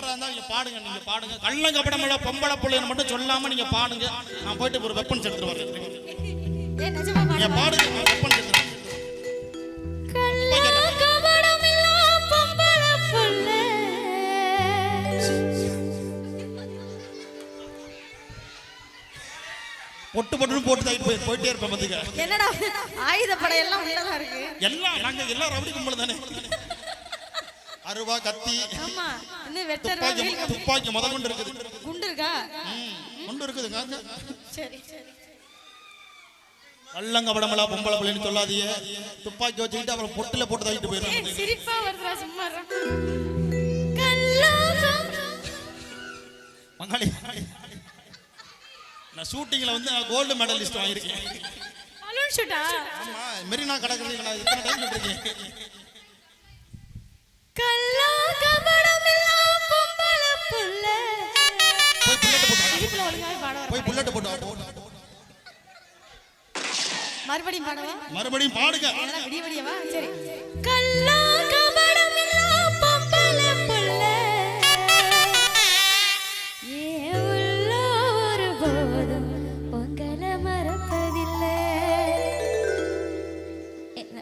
நீங்க பாடுங்க நீங்க பாடுங்க. கள்ளங்கப்படமுள்ள பொம்பளை பிள்ளைன்னு மட்டும் சொல்லாம நீங்க பாடுங்க. நான் போயிட்டு ஒரு வெப்பன்ஸ் எடுத்துட்டு வரேன். நீங்க பாடுங்க நான் வெப்பன்ஸ் எடுத்துட்டு. பொட்டு தாக்கிட்டு போயிட்டே இருப்பேன் பாத்துக்க. என்னடா ஆயுத படையெல்லாம் உள்ளதா இருக்கு? எல்லாம் நாங்க எல்லாம் ரவுடி கும்பல் தானே. அருவா கத்தி. ஆமா இன்னும் வெயில் கம்பி. துப்பாக்கி முத கொண்டு இருக்குது. குண்டு இருக்கா? கொண்டு இருக்குதுங்க சரி சரி கள்ளங்கப்படமெல்லாம் பொம்பளை பிள்ளைன்னு சொல்லாதீங்க. துப்பாக்கி வச்சுக்கிட்டு அப்புறம் பொட்டுல போட்டு ஏய், போயிடுறாங்க. சிரிப்பா வருதுடா சும்மா. மங்காளி. நான் ஷூட்டிங்ல வந்து கோல்டு மெடலிஸ்ட் வாங்கியிருக்கேன். ஷூட்டா? ஆமா மெரினா கடற்கரையில் நான் இத்தனை டைம் இருக்கேன் போய் புல்லட் போட்டு. மறுபடியும் பாடவா மறுபடியும் பாடுங்க. விடிய விடியவா சரி. பொம்பளை புள்ள. உள்ள மறப்பதில்லை.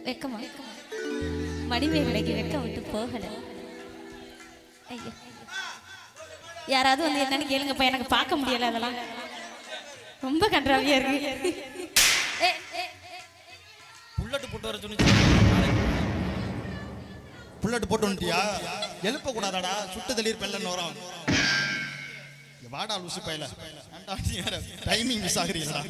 வெக்கமா? மணிமேகலைக்கு வெக்கம் விட்டு போகல. ஐயோ. யாராவது வந்து என்னன்னு கேளுங்கப்பா எனக்கு பார்க்க முடியல அதெல்லாம். ரொம்ப கன்றாவியா இருக்கு. புல்லட்டு புல்லட் போட்டு வர சொன்னி புல்லட் போட்டு வந்துட்டியா? எழுப்ப கூடாதாடா சுட்டு தளிர் பெல்லன்னு வரும். வாடா லூசு பையல. Timing miss ஆகுறீங்களா?